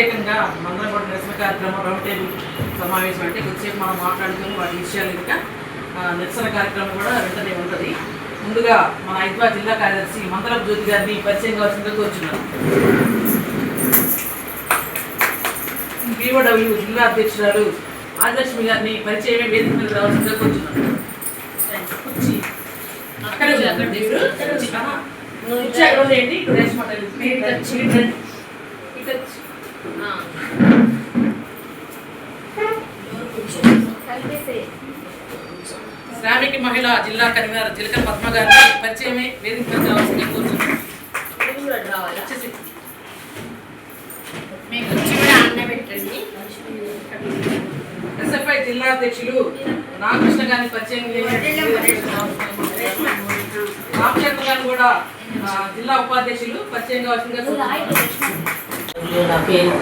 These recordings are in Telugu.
వ్యతిరేకంగా మందరం కూడా నిరసన కార్యక్రమం రౌండ్ టేబుల్ సమావేశం అంటే కొద్దిసేపు మనం మాట్లాడుకుని వాటి విషయాలు ఇంకా నిరసన కార్యక్రమం కూడా వెంటనే ఉంటుంది. ముందుగా మన హైదరాబాద్ జిల్లా కార్యదర్శి మందరం జ్యోతి గారిని పరిచయం కావాల్సిందిగా కోరుచున్నాను. బీఓడబ్ల్యూ జిల్లా అధ్యక్షురాలు ఆదిలక్ష్మి గారిని పరిచయమే వేదిక మీద రావాల్సిందిగా కోరుచున్నాను. కుర్చీ. అక్కడే ఉంది, అక్కడ ఇక్కడ శ్రామిక మహిళ జిల్లా కన్వీనర్ జిలక పద్మ గారిని పరిచయమే వేదిక వచ్చేసి. ఎస్ఎఫ్ఐ జిల్లా అధ్యక్షులు రామకృష్ణ గారిని పరిచయం రామచంద్ర గారిని కూడా జిల్లా ఉపాధ్యక్షులు పరిచయం కావాల్సిందిగా నేను నా పేరు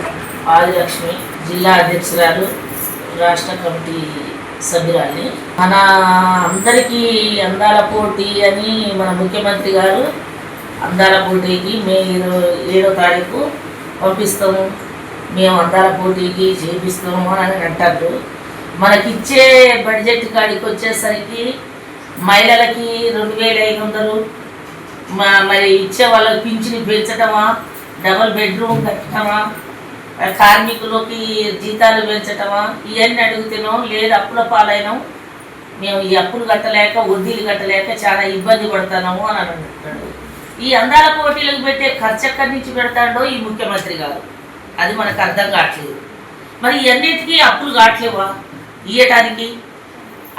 ఆదిలక్ష్మి. జిల్లా అధ్యక్షురాలు రాష్ట్ర కమిటీ సభ్యురాల్ని మన అందరికీ అందాల పోటీ అని మన ముఖ్యమంత్రి గారు అందాల పోటీకి మే ఇరవై ఏడో తారీఖు పంపిస్తాము. మేము అందాల పోటీకి చేపిస్తాము అని అంటారు. మనకిచ్చే బడ్జెట్ కాడికి వచ్చేసరికి మహిళలకి రెండు వేల ఐదు వందలు. మా- మరి ఇచ్చే వాళ్ళకి పింఛని పెంచడమా డబుల్ బెడ్రూమ్ కట్టడమా కార్మికులకి జీతాలు పెంచటమా? ఇవన్నీ అడుగుతున్నాం లేదు అప్పుల పాలైనాం మేము ఈ అప్పులు కట్టలేక వడ్డీలు కట్టలేక చాలా ఇబ్బంది పడుతున్నాము అని అనుకుంటున్నాడు అంటున్నాడు ఈ అందాల పోటీలకు పెట్టే ఖర్చు ఎక్కడి నుంచి పెడతాడో ఈ ముఖ్యమంత్రి గారు. అది మనకు అర్థం కావట్లేదు. మరి ఇవన్నిటికీ అప్పులు కావట్లేవా? ఇయ్యటానికి?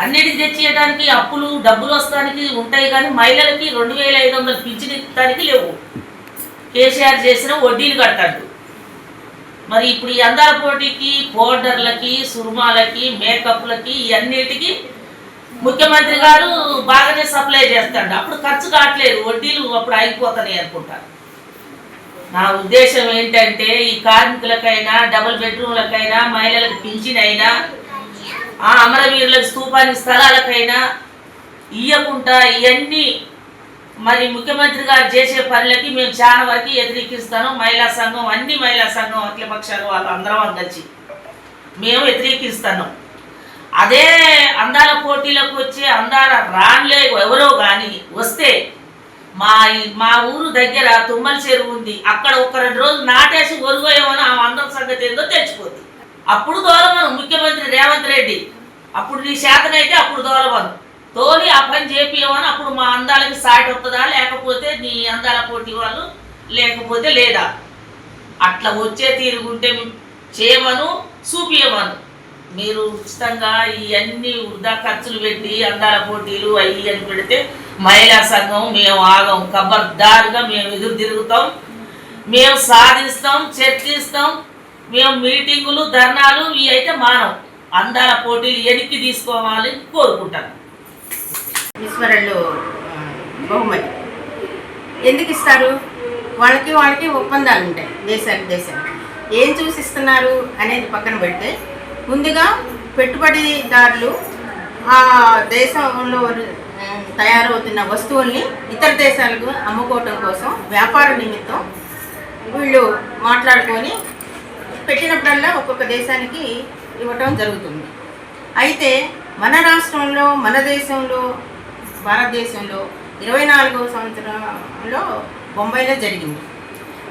అన్నిటికి తెచ్చియడానికి అప్పులు డబ్బులు వస్తానికి ఉంటాయి కానీ మహిళలకి రెండు వేల ఐదు వందలు పింఛన్ ఇస్తానికి లేవు. కేసీఆర్ చేసిన వడ్డీలు కట్టాడు మరి ఇప్పుడు ఈ అందాల పోటీకి పౌడర్లకి సుర్మాలకి మేకప్లకి ఇవన్నిటికి ముఖ్యమంత్రి గారు బాగానే సప్లై చేస్తాడు. అప్పుడు ఖర్చు కావట్లేదు. వడ్డీలు అప్పుడు అయిపోతాయి అనుకుంటారు నా ఉద్దేశం ఏంటంటే ఈ కార్మికులకైనా డబుల్ బెడ్రూమ్లకైనా మహిళలకు పింఛన్ అయినా ఆ అమరవీరులకు స్తూపానికి స్థలాలకైనా ఇయ్యకుండా ఇవన్నీ మరి ముఖ్యమంత్రి గారు చేసే పనులకి మేము చాలా వరకు వ్యతిరేకిస్తాను మహిళా సంఘం అన్ని మహిళా సంఘం అఖిలపక్షాలు వాళ్ళు అందరం కలిసి మేము వ్యతిరేకిస్తాను అదే అందాల పోటీలకు వచ్చే అందాల రాన్లే ఎవరో కానీ వస్తే మా ఈ- మా ఊరు దగ్గర తుమ్మల చెరువు ఉంది. అక్కడ ఒక రెండు రోజులు నాటేసి ఒరుగోయేమని ఆ అందం సంగతి ఏందో తెచ్చిపోద్ది అప్పుడు దూరమను ముఖ్యమంత్రి రేవంత్ రెడ్డి. అప్పుడు నీ శాతనైతే అప్పుడు దూరమను తోలి ఆ పని చేపియమని అప్పుడు మా అందాలకి సాటి వస్తుందా లేకపోతే నీ అందాల పోటీ వాళ్ళు లేకపోతే లేదా? అట్లా వచ్చే తీరుగుంటే చేయమను చూపియమను. మీరు ఉచితంగా ఇవన్నీ వృధా ఖర్చులు పెట్టి అందాల పోటీలు అయ్యి అని పెడితే మహిళా సంఘం మేము ఆగం ఖబర్దారుగా మేము ఎదురు తిరుగుతాం. మేము సాధిస్తాం చర్చిస్తాం. మేము మీటింగులు ధర్నాలు ఇవి అయితే మానం అందాల పోటీలు వెనక్కి తీసుకోవాలని కోరుకుంటాను. ఈశ్వరులు బహుమతి. ఎందుకు ఇస్తారు? వాళ్ళకి వాళ్ళకి ఒప్పందాలు ఉంటాయి దేశానికి దేశానికి ఏం చూసిస్తున్నారు అనేది పక్కన పెడితే ముందుగా పెట్టుబడిదారులు ఆ దేశంలో తయారవుతున్న వస్తువుల్ని ఇతర దేశాలకు అమ్ముకోవటం కోసం వ్యాపార నిమిత్తం వీళ్ళు మాట్లాడుకొని పెట్టినప్పుడల్లా ఒక్కొక్క దేశానికి ఇవ్వటం జరుగుతుంది. అయితే మన రాష్ట్రంలో మన దేశంలో భారతదేశంలో ఇరవై నాలుగవ సంవత్సరంలో బొంబాయిలో జరిగింది.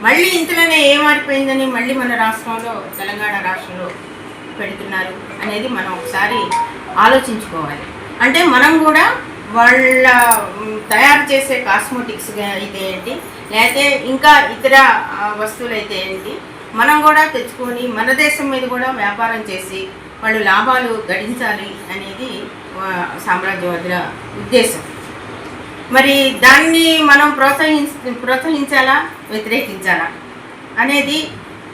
మళ్ళీ ఇంతలోనే ఏమారిపోయిందని మళ్ళీ మన రాష్ట్రంలో తెలంగాణ రాష్ట్రంలో పెడుతున్నారు అనేది మనం ఒకసారి ఆలోచించుకోవాలి. అంటే మనం కూడా వాళ్ళ తయారు చేసే కాస్మోటిక్స్ అయితే ఏంటి లేకపోతే ఇంకా ఇతర వస్తువులు అయితే ఏంటి మనం కూడా తెచ్చుకొని మన దేశం మీద కూడా వ్యాపారం చేసి వాళ్ళు లాభాలు గడించాలి అనేది సామ్రాజ్యవాదుల ఉద్దేశం. మరి దాన్ని మనం ప్రోత్సహించ ప్రోత్సహించాలా? వ్యతిరేకించాలా? అనేది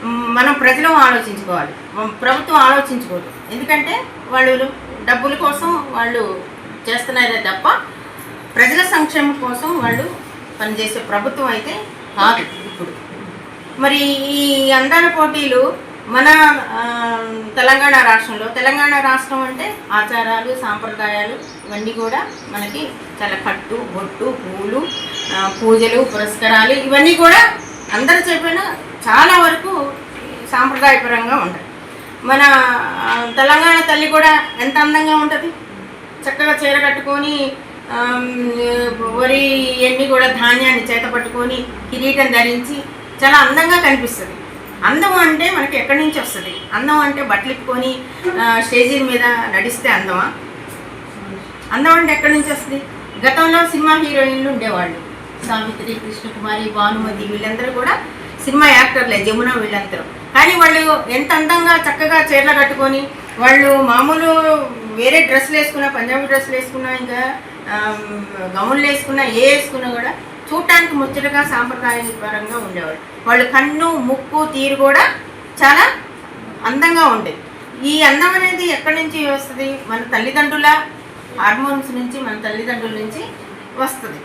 మనం ప్రజలు ఆలోచించుకోవాలి. ప్రభుత్వం ఆలోచించుకోదు. ఎందుకంటే వాళ్ళు డబ్బుల కోసం వాళ్ళు చేస్తున్నారే తప్ప ప్రజల సంక్షేమం కోసం వాళ్ళు పనిచేసే ప్రభుత్వం అయితే కాదు ఇప్పుడు. మరి ఈ అందాల పోటీలు మన తెలంగాణ రాష్ట్రంలో తెలంగాణ రాష్ట్రం అంటే ఆచారాలు సాంప్రదాయాలు ఇవన్నీ కూడా మనకి చాలా కట్టు బొట్టు పూలు పూజలు పురస్కారాలు ఇవన్నీ కూడా అందరు చెప్పిన చాలా వరకు సాంప్రదాయపరంగా ఉంటాయి. మన తెలంగాణ తల్లి కూడా ఎంత అందంగా ఉంటుంది? చక్కగా చీర కట్టుకొని వరి ఇవన్నీ కూడా ధాన్యాన్ని చేత పట్టుకొని కిరీటం ధరించి చాలా అందంగా కనిపిస్తుంది. అందం అంటే మనకి ఎక్కడి నుంచి వస్తుంది? అందం అంటే బట్టలు ఇప్పుకొని స్టేజీ మీద నడిస్తే అందమా? అందం అంటే ఎక్కడి నుంచి వస్తుంది? గతంలో సినిమా హీరోయిన్లు ఉండేవాళ్ళు. సావిత్రి కృష్ణకుమారి భానుమతి వీళ్ళందరూ కూడా సినిమా యాక్టర్లే జమున వీళ్ళందరూ. కానీ వాళ్ళు ఎంత అందంగా చక్కగా చీరలు కట్టుకొని వాళ్ళు మామూలు వేరే డ్రెస్సులు వేసుకున్నా పంజాబీ డ్రెస్సులు వేసుకున్నా ఇంకా గౌన్లు వేసుకున్నా ఏ వేసుకున్నా కూడా చూడటానికి ముచ్చటగా సాంప్రదాయపరంగా ఉండేవాళ్ళు. వాళ్ళు కన్ను ముక్కు తీరు కూడా చాలా అందంగా ఉండేది ఈ అందం అనేది ఎక్కడి నుంచి వస్తుంది? మన తల్లిదండ్రుల హార్మోన్స్ నుంచి మన తల్లిదండ్రుల నుంచి వస్తుంది.